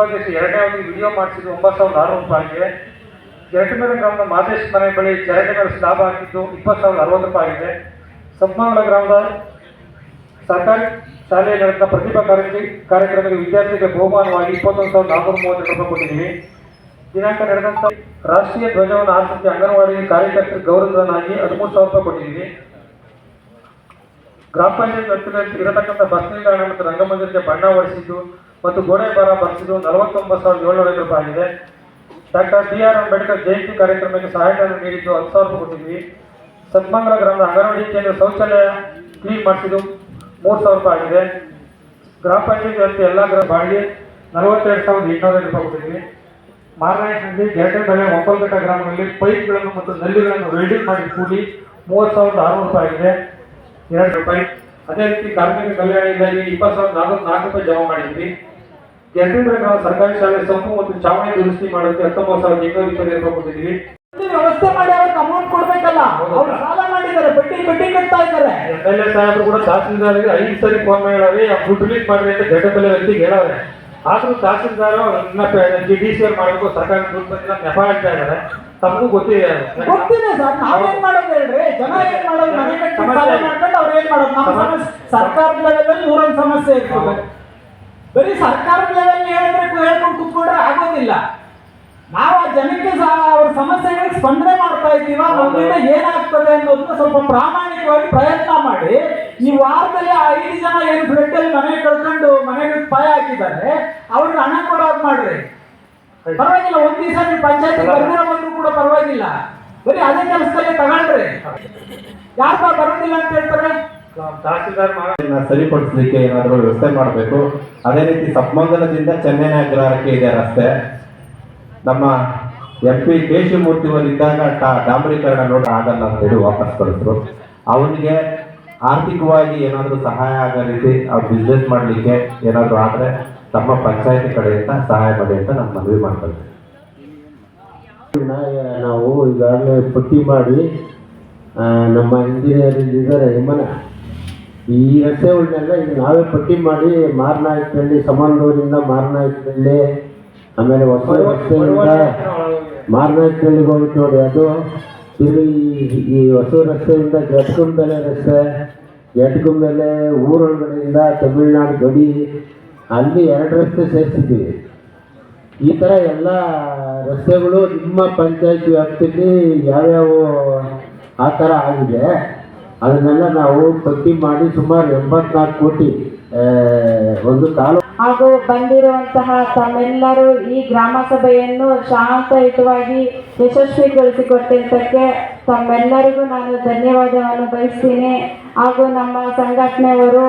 ಎರಡನೇ ವಿಡಿಯೋ ಮಾಡಿಸಿದ್ದು ಒಂಬತ್ತು ಸಾವಿರದ ಆರುನೂರು ರೂಪಾಯಿಗೆ. ಎರಟಮೇಲೆ ಗ್ರಾಮದ ಮಾದೇಶ್ ಮನೆ ಬಳಿ ಮೇಲೆ ಸ್ಲಾಬ್ ಹಾಕಿದ್ದು ಇಪ್ಪತ್ತು ಸಾವಿರದ ಅರವತ್ತು ರೂಪಾಯಿ ಆಗಿದೆ ಸಬ್ಮಂಗಲ ಗ್ರಾಮದ ಸರ್ಕಾರಿ ಶಾಲೆಯಲ್ಲಿ ನಡೆದ ಪ್ರತಿಭಾ ಕಾರಂಜಿ ಕಾರ್ಯಕ್ರಮಕ್ಕೆ ವಿದ್ಯಾರ್ಥಿಗಳಿಗೆ ಬಹುಮಾನವಾಗಿ ಇಪ್ಪತ್ತೊಂದು ಸಾವಿರದ ನಾನ್ನೂರ ಮೂವತ್ತು ರೂಪಾಯಿ ಕೊಟ್ಟಿದ್ದೀವಿ. ದಿನಾಂಕ ನಡೆದಂಥ ರಾಷ್ಟ್ರೀಯ ಧ್ವಜವನ್ನು ಆಚರಿಸಿ ಅಂಗನವಾಡಿ ಕಾರ್ಯಕರ್ತರಿಗೆ ಗೌರವನಾಗಿ ಹದಿಮೂರು ಸಾವಿರ ರೂಪಾಯಿ ಕೊಟ್ಟಿದ್ದೀವಿ. ಗ್ರಾಮ ಪಂಚಾಯತ್ ವ್ಯಾಪ್ತಿಯಲ್ಲಿ ಇರತಕ್ಕಂಥ ಬಸ್ ನಿಲ್ದಾಣ ಮತ್ತು ರಂಗಮಂದಿರಕ್ಕೆ ಬಣ್ಣ ಹೊಡಿಸಿದ್ದು ಮತ್ತು ಗೋಡೆ ಬರ ಬರೆಸಿದ್ದು ನಲವತ್ತೊಂಬತ್ತು ಸಾವಿರದ ಏಳ್ನೂರ ಐದು ರೂಪಾಯಿ ಆಗಿದೆ. Doctor B R Ambedkar Jayanti ಕಾರ್ಯಕ್ರಮಕ್ಕೆ ಸಹಾಯಧನ ನೀಡಿದ್ದು ಹತ್ತು ಸಾವಿರ ರೂಪಾಯಿ ಕೊಟ್ಟಿದ್ವಿ. ಸತ್ಮಂಗಲ ಗ್ರಾಮದ ಅಂಗನವಾಡಿ ಕೇಂದ್ರ ಶೌಚಾಲಯ ಕ್ಲೀನ್ ಮಾಡಿಸಿದ್ದು ಮೂರು ಸಾವಿರ ರೂಪಾಯಿ ಆಗಿದೆ. ಗ್ರಾಮ ಪಂಚಾಯತ್ ವ್ಯಾಪ್ತಿ ಎಲ್ಲ ಗ್ರಾಮ ಬಾಡಿಗೆ ನಲವತ್ತೆರಡು ಸಾವಿರದ ಎಂಟುನೂರ ರೂಪಾಯಿ ಕೊಟ್ಟಿದ್ವಿ. ಮಾರನಾಯಕನಲ್ಲಿ ಗೆರಟೆಬೆಲೆ ಒಪ್ಪಲ್ಘಟ್ಟ ಗ್ರಾಮದಲ್ಲಿ ಪೈಪ್ಗಳನ್ನು ಮತ್ತು ನಲ್ಲಿಗಳನ್ನು ವೆಲ್ಡಿಂಗ್ ಮಾಡಿ ಕೂಡಿ ಮೂವತ್ತು ಸಾವಿರದ ಆರುನೂರು ರೂಪಾಯಿ ಆಗಿದೆ. ಎರಡು ರೂಪಾಯಿ. ಅದೇ ರೀತಿ ಕಾರ್ಮಿಕ ಕಲ್ಯಾಣ ಇಲಾಖೆ ಇಪ್ಪತ್ತು ಸಾವಿರದ ನಾಲ್ಕು ನಾಲ್ಕು ರೂಪಾಯಿ ಜಮಾ ಮಾಡಿದ್ವಿ. ನಾವು ಸರ್ಕಾರಿ ಶಾಲೆ ಸಂಪು ಮತ್ತು ಚಾವಣಿ ದುರಸ್ತಿ ಮಾಡೋದಕ್ಕೆ ಹತ್ತೊಂಬತ್ತು ಸಾವಿರದ ಇನ್ನೂರ ಇಪ್ಪತ್ತೈದು ರೂಪಾಯಿ ಕೊಟ್ಟಿದ್ದೀವಿ ವ್ಯವಸ್ಥೆ ಮಾಡಿ ಅವ್ರಿಗೆ ಅಮೌಂಟ್ ಕೊಡ್ಬೇಕಲ್ಲ. ಅವ್ರು ಸಾಲ ಮಾಡಿದ್ದಾರೆ ಬಡ್ಡಿ ಬಡ್ಡಿ ಕಟ್ತಾ ಇದ್ದಾರೆ. ಎಂ ಎಲ್ ಎ ಸಾಹೇಬರು ಕೂಡ ತಹಸೀಲ್ದಾರ್ಗೆ ಐದು ಸರಿ ಫೋನ್ ಮಾಡವ್ರೆ ದುಡ್ಡು ರಿಲೀಸ್ ಮಾಡ್ರಿ ಅಂತ ಘಟಕದಲ್ಲಿ ವ್ಯಕ್ತಿಗೆ ಹೇಳವ್ರೆ. ಆದ್ರೂ ತಹಸೀಲ್ದಾರ್ ಡಿ ಸಿ ಅವ್ರು ಮಾಡಬೇಕು ಸರ್ಕಾರ ದುಡ್ಡು ಬಂದಿಲ್ಲ ನೆಪ ಹೇಳ್ತಾ ಇದ್ದಾರೆ. ತಮಗೂ ಗೊತ್ತಿದೆ ಗೊತ್ತಿದೆ ಸರ್ ನಾವೇನ್ ಮಾಡೋದು ಹೇಳ್ರಿ? ಜನ ಏನ್ ಮಾಡೋದು? ಮನೆ ಕಟ್ಟಿ ಸಾಲ ಮಾಡ್ಕೊಂಡು ಅವ್ರು ಏನ್ ಮಾಡೋದು? ನಮ್ಮ ಸಮಸ್ಯೆ ಸರ್ಕಾರದ ನೂರೊಂದು ಸಮಸ್ಯೆ ಇರ್ತದೆ. ಬರೀ ಸರ್ಕಾರದ ಲೆವೆಲ್ ಹೇಳಿದ್ರೆ ಹೇಳ್ಕೊಂಡು ಕುತ್ಕೊಂಡ್ರೆ ಆಗೋದಿಲ್ಲ. ನಾವು ಆ ಜನಕ್ಕೆ ಸಹ ಅವ್ರ ಸಮಸ್ಯೆಗಳಿಗೆ ಸ್ಪಂದನೆ ಮಾಡ್ತಾ ಇದ್ದೀವ ನಮ್ಮಿಂದ ಏನಾಗ್ತದೆ ಅನ್ನೋದನ್ನ ಸ್ವಲ್ಪ ಪ್ರಾಮಾಣಿಕವಾಗಿ ಪ್ರಯತ್ನ ಮಾಡಿ. ಈ ವಾರದಲ್ಲಿ ಆ ಐದು ಜನ ಏನು ಅಲ್ಲಿ ಮನೆ ಕಳ್ಕೊಂಡು ಮನೆಗೆ ಪಾಯ ಹಾಕಿದ್ದಾರೆ ಅವ್ರಿಗೆ ಹಣ ಕೊಡೋದು ಮಾಡ್ರಿ. ಪರವಾಗಿಲ್ಲ ಒಂದ್ ದಿವಸ ನೀವು ಪಂಚಾಯತ್ ಬರ್ದಿರೋ ಬಂದ್ರು ಕೂಡ ಪರವಾಗಿಲ್ಲ. ಬರೀ ಅದೇ ಕೆಲಸದಲ್ಲಿ ತಗೊಂಡ್ರಿ ಯಾರು ಬರೋದಿಲ್ಲ ಅಂತ ಹೇಳ್ತಾರೆ? ಸರಿಪಡಿಸಲಿಕ್ಕೆ ಏನಾದರೂ ವ್ಯವಸ್ಥೆ ಮಾಡಬೇಕು. ಅದೇ ರೀತಿ ಸಪ್ಮಂಗಲದಿಂದ ಚೆನ್ನೈ ಅಗ್ರಹಾರಕ್ಕೆ ಇದೆ ರಸ್ತೆ. ನಮ್ಮ ಎಂ ಪಿ ಅವರು ಟಾ- ಡಾಂಬರೀಕರಣ ನೋಡಿ ಆಗಲ್ಲ ಅಂತ ಹೇಳಿ ವಾಪಸ್ ಕಳಿಸ್ರು. ಅವನಿಗೆ ಆರ್ಥಿಕವಾಗಿ ಏನಾದರೂ ಸಹಾಯ ಆಗೋ ರೀತಿ ಅವ್ರು ಬಿಸ್ನೆಸ್ ಮಾಡಲಿಕ್ಕೆ ಏನಾದರೂ ಆದರೆ ತಮ್ಮ ಪಂಚಾಯತಿ ಕಡೆಯಿಂದ ಸಹಾಯ ಮಾಡಿ ಅಂತ ನಾನು ಮನವಿ ನಾ- ನಾವು ಈಗಾಗಲೇ ಪಟ್ಟಿ ಮಾಡಿ ನಮ್ಮ ಇಂಜಿನಿಯರ್ ಇದ್ದಾರೆ ಯಮನ ಈ ರಸ್ತೆಗಳನ್ನೆಲ್ಲ ಈಗ ನಾವೇ ಪಟ್ಟಿ ಮಾಡಿ ಮಾರನಾಯಕನಹಳ್ಳಿ ಸಮಾನದವರಿಂದ ಮಾರನಾಯಕನಹಳ್ಳಿ ಆಮೇಲೆ ಹೊಸ ರಸ್ತೆಯಿಂದ ಮಾರನಾಯಕನಹಳ್ಳಿಗೆ ಹೋಗುತ್ತೆ ನೋಡಿ ಅದು. ಇಲ್ಲಿ ಈ- ಈ ಹೊಸ ರಸ್ತೆಯಿಂದ ಜಟ್ಕುಂಬೆಲೆ ರಸ್ತೆ ಜಟ್ಕುಂಬೆಲೆ ಊರೊಳಗಡೆಯಿಂದ ತಮಿಳ್ನಾಡು ಗಡಿ ಅಲ್ಲಿ ಎರಡು ರಸ್ತೆ ಸೇರಿಸಿದ್ದೀವಿ ಈ ಥರ ಎಲ್ಲ ರಸ್ತೆಗಳು ನಿಮ್ಮ ಪಂಚಾಯತ್ ವ್ಯಾಪ್ತಿಯಲ್ಲಿ ಯಾವ್ಯಾವ ಆ ಥರ ಆಗಿದೆ. ಅದನ್ನೆಲ್ಲ ನಾವು ಪಟ್ಟಿ ಮಾಡಿ ಸುಮಾರು ಎಂಬತ್ನಾಲ್ಕು ಕೋಟಿ ಒಂದು ಕಾಲು ಹಾಗೂ ಬಂದಿರುವಂತಹ ತಮ್ಮೆಲ್ಲರೂ ಈ ಗ್ರಾಮ ಸಭೆಯನ್ನು ಶಾಂತಯುತವಾಗಿ ಯಶಸ್ವಿಗೊಳಿಸಿಕೊಟ್ಟಿದ್ದಕ್ಕೆ ತಮ್ಮೆಲ್ಲರಿಗೂ ನಾನು ಧನ್ಯವಾದವನ್ನು ಬಯಸ್ತೀನಿ. ಹಾಗೂ ನಮ್ಮ ಸಂಘಟನೆಯವರು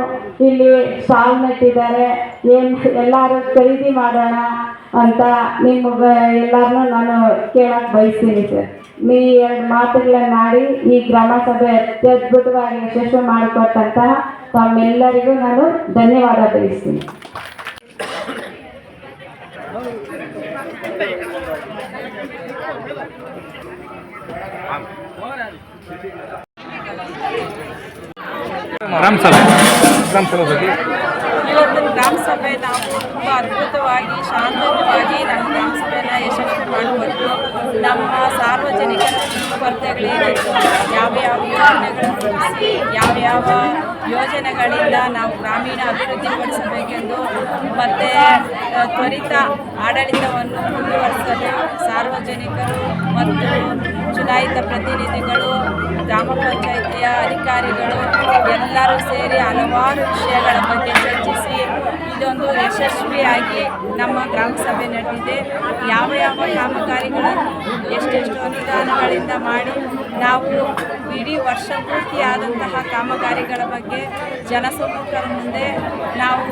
ಇಲ್ಲಿ ಸ್ಟಾಲ್ ನೆಟ್ಟಿದ್ದಾರೆ. ಏನು ಎಲ್ಲರೂ ಖರೀದಿ ಮಾಡೋಣ ಅಂತ ನಿಮ್ಮ ಎಲ್ಲರನ್ನೂ ನಾನು ಕೇಳಕ್ಕೆ ಬಯಸ್ತೀನಿ ಸರ್. ನೀ ಎರಡು ಮಾತುಗಳನ್ನಾಡಿ ಈ ಗ್ರಾಮ ಸಭೆ ಅತ್ಯದ್ಭುತವಾಗಿ ಯಶಸ್ವಿ ಮಾಡಿಕೊಟ್ಟಂತಹ ತಮ್ಮೆಲ್ಲರಿಗೂ ನಾನು ಧನ್ಯವಾದ ತಿಳಿಸ್ತೀನಿ. ಗ್ರಾಮ ಸಭೆ ಗ್ರಾಮ ಸಭೆ ಬಗ್ಗೆ ಇವತ್ತು ಗ್ರಾಮ ಸಭೆ ನಾವು ತುಂಬ ಅದ್ಭುತವಾಗಿ ಶಾಂತವಾಗಿ ನಮ್ಮ ಗ್ರಾಮ ಸಭೆನ ಯಶಸ್ವಿ ಮಾಡಿಕೊಟ್ಟು ನಮ್ಮ ಸಾರ್ವಜನಿಕರ ಯಾವ ಯಾವ್ಯಾವ ಯೋಜನೆಗಳನ್ನು ರೂಪಿಸಿ, ಯಾವ್ಯಾವ ಯೋಜನೆಗಳಿಂದ ನಾವು ಗ್ರಾಮೀಣ ಅಭಿವೃದ್ಧಿಪಡಿಸಬೇಕೆಂದು ಮತ್ತು ತ್ವರಿತ ಆಡಳಿತವನ್ನು ಮುಂದುವರಿಸಲು ಸಾರ್ವಜನಿಕರು ಮತ್ತು ಚುನಾಯಿತ ಪ್ರತಿನಿಧಿಗಳು, ಗ್ರಾಮ ಪಂಚಾಯಿತಿಯ ಅಧಿಕಾರಿಗಳು ಎಲ್ಲರೂ ಸೇರಿ ಹಲವಾರು ವಿಷಯಗಳ ಬಗ್ಗೆ ಚರ್ಚಿಸಿ ಇದೊಂದು ಯಶಸ್ವಿಯಾಗಿ ನಮ್ಮ ಗ್ರಾಮ ಸಭೆ ನಡೆದಿದೆ. ಯಾವ ಯಾವ ಕಾಮಗಾರಿಗಳನ್ನು ಎಷ್ಟೆಷ್ಟು ಅನುದಾನಗಳಿಂದ ಮಾಡಿ ನಾವು ಇಡೀ ವರ್ಷ ಪೂರ್ತಿಯಾದಂತಹ ಕಾಮಗಾರಿಗಳ ಬಗ್ಗೆ ಜನಸಮ್ಮುಖರ ಮುಂದೆ ನಾವು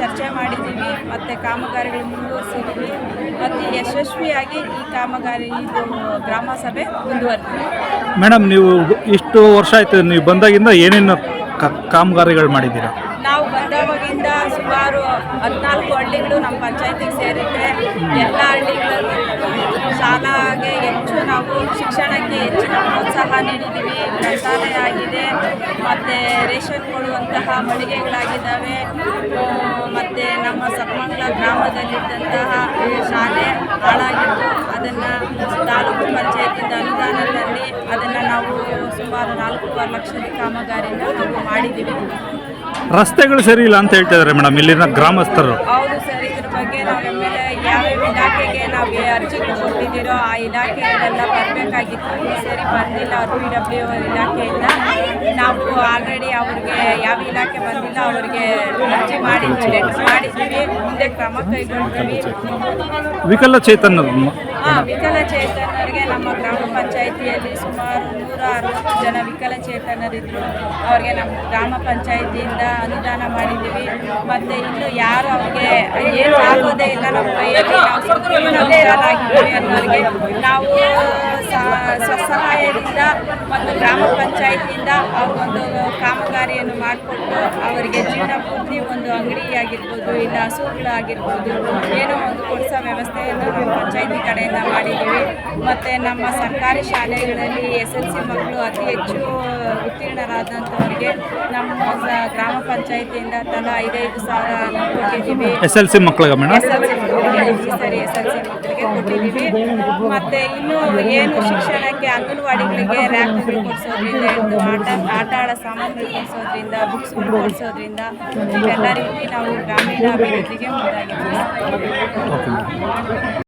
ಚರ್ಚೆ ಮಾಡಿದ್ದೀವಿ ಮತ್ತು ಕಾಮಗಾರಿಗಳು ಮುಂದುವರಿಸಿದ್ದೀವಿ ಮತ್ತು ಯಶಸ್ವಿಯಾಗಿ ಈ ಕಾಮಗಾರಿ ಇದು ಗ್ರಾಮ ಸಭೆ ಮುಂದುವರೆದಿದೆ. ಮೇಡಮ್ ನೀವು ಇಷ್ಟು ವರ್ಷ ಆಯಿತು ನೀವು ಬಂದಾಗಿಂದ ಏನೇನು ಕಾಮಗಾರಿಗಳು ಮಾಡಿದ್ದೀರಾ? ನಾವು ಹದಿನಾಲ್ಕು ಹಳ್ಳಿಗಳು ನಮ್ಮ ಪಂಚಾಯತಿಗೆ ಸೇರುತ್ತೆ ಎಲ್ಲ ಹಳ್ಳಿಗಳಲ್ಲೂ ಶಾಲಾಗೆ ಹೆಚ್ಚು ನಾವು ಶಿಕ್ಷಣಕ್ಕೆ ಹೆಚ್ಚಿನ ಪ್ರೋತ್ಸಾಹ ನೀಡಿದ್ದೀವಿ. ಗ್ರಂಥಾಲಯ ಆಗಿದೆ, ಮತ್ತು ರೇಷನ್ ಕೊಡುವಂತಹ ಮಳಿಗೆಗಳಾಗಿದ್ದಾವೆ. ಮತ್ತು ನಮ್ಮ ಸಪ್ಮಂಗ್ಲ ಗ್ರಾಮದಲ್ಲಿದ್ದಂತಹ ಶಾಲೆ ಹಾಳಾಗಿತ್ತು ಅದನ್ನು ತಾಲೂಕು ಪಂಚಾಯತಿಂದ ಅನುದಾನದಲ್ಲಿ ಅದನ್ನು ನಾವು ಸುಮಾರು ನಾಲ್ಕೂವರೆ ಲಕ್ಷದ ಕಾಮಗಾರಿನ ನಾವು ಮಾಡಿದ್ದೀವಿ. ರಸ್ತೆಗಳು ಸರಿ ಇಲ್ಲ ಅಂತ ಹೇಳ್ತಾ ಇದ್ದಾರೆ ಮೇಡಮ್ ಇಲ್ಲಿನ ಗ್ರಾಮಸ್ಥರು. ಹೌದು ಸರ್ ಇದ್ರ ಬಗ್ಗೆ ನಾವು ಎಂ ಎಲ್ ಎ ಯಾವ್ಯಾವ ಇಲಾಖೆಗೆ ನಾವು ಅರ್ಜಿ ಕೊಟ್ಟಿದ್ದೀರೋ ಆ ಇಲಾಖೆಗಳೆಲ್ಲ ಬರಬೇಕಾಗಿತ್ತು. ಸರಿ ಬಂದಿಲ್ಲ ಅವ್ರು ಪಿ ಡಬ್ಲ್ಯೂ ಇಲಾಖೆಯಿಂದ. ನಾವು ಆಲ್ರೆಡಿ ಅವ್ರಿಗೆ ಯಾವ ಇಲಾಖೆ ಬಂದಿಲ್ಲ ಅವ್ರಿಗೆ ಅರ್ಜಿ ಮಾಡಿದ್ವಿ ಲೆಟರ್ ಮಾಡಿದ್ದೀವಿ ಮುಂದೆ ಕ್ರಮ ಕೈಗೊಳ್ತೀವಿ ವಿಕಲಚೇತನ ಹಾಂ ವಿಕಲಚೇತನರಿಗೆ ನಮ್ಮ ಗ್ರಾಮ ಪಂಚಾಯಿತಿಯಲ್ಲಿ ಸುಮಾರು ನೂರ ಅರವತ್ತು ಜನ ವಿಕಲಚೇತನರಿದ್ದರು ಅವ್ರಿಗೆ ನಮ್ಮ ಗ್ರಾಮ ಪಂಚಾಯತಿಯಿಂದ ಅನುದಾನ ಮಾಡಿದ್ದೀವಿ. ಮತ್ತೆ ಇನ್ನು ಯಾರು ಅವ್ರಿಗೆ ಏನು ಆಗೋದೇ ಇಲ್ಲ ನಮ್ಮ ಕೈಯಲ್ಲಿ, ನಾವು ನಾವು ಸ್ವಸಹಾಯದಿಂದ ಮತ್ತು ಗ್ರಾಮ ಪಂಚಾಯತಿಯಿಂದ ಅವ್ರಿಗೊಂದು ಕಾಮಗಾರಿಯನ್ನು ಮಾಡಿಕೊಟ್ಟು ಅವರಿಗೆ ಜೀವನ ಪೂರ್ತಿ ಒಂದು ಅಂಗಡಿ ಆಗಿರ್ಬೋದು ಇಲ್ಲ ಹಸುಗಳಾಗಿರ್ಬೋದು ಏನೋ ಒಂದು ಕೊಡಿಸೋ ವ್ಯವಸ್ಥೆಯನ್ನು ನಮ್ಮ ಪಂಚಾಯಿತಿ ಕಡೆಯಿಂದ ಮಾಡಿದ್ದೀವಿ. ಮತ್ತು ನಮ್ಮ ಸರ್ಕಾರಿ ಶಾಲೆಗಳಲ್ಲಿ ಎಸ್ ಎಲ್ ಸಿ ಮಕ್ಕಳು ಅತಿ ಹೆಚ್ಚು ಉತ್ತೀರ್ಣರಾದಂಥವರಿಗೆ ನಮ್ಮ ಗ್ರಾಮ ಪಂಚಾಯಿತಿಯಿಂದ ತಲಾ ಐದೈದು ಸಾವಿರ ಕೊಟ್ಟಿದ್ದೀವಿ. ಎಸ್ ಎಲ್ ಸಿ ಮಕ್ಕಳಿಗೆ ಮೇಡಮ್? ಎಸ್ ಎಲ್ ಸಿ ಸರಿ ಎಸ್ ಮತ್ತೆ ಇನ್ನು ಏನು ಶಿಕ್ಷಣಕ್ಕೆ ಅಂಗನವಾಡಿಗಳಿಗೆ ರ್ಯಾಂಕ್ಗಳು ಕೊಡಿಸೋದ್ರಿಂದ ಹಿಡಿದು ಆಟ ಆಟ ಆಡೋ ಸಾಮಾನುಗಳು ಕೊಡಿಸೋದ್ರಿಂದ ಬುಕ್ಸ್ ಕೊಡಿಸೋದ್ರಿಂದ ಇವೆಲ್ಲ ರೀತಿ ನಾವು ಗ್ರಾಮೀಣ ಅಭಿವೃದ್ಧಿಗೆ ಮುಂದಾಗಿದ್ದೀವಿ.